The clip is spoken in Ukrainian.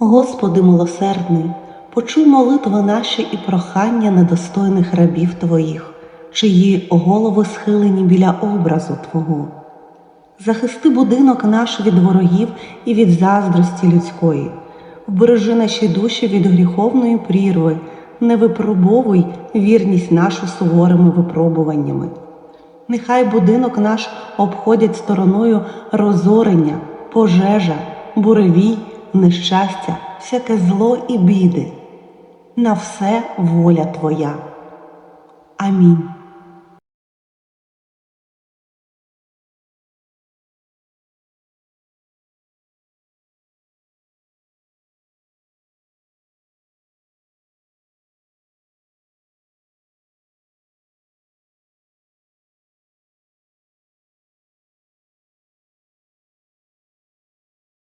Господи милосердний, почуй молитви наші і прохання недостойних рабів Твоїх, чиї голови схилені біля образу Твого. Захисти будинок наш від ворогів і від заздрості людської, вбережи наші душі від гріховної прірви, не випробовуй вірність нашу суворими випробуваннями. Нехай будинок наш обходять стороною розорення, пожежа, буревій, нещастя, всяке зло і біди. На все воля Твоя. Амінь.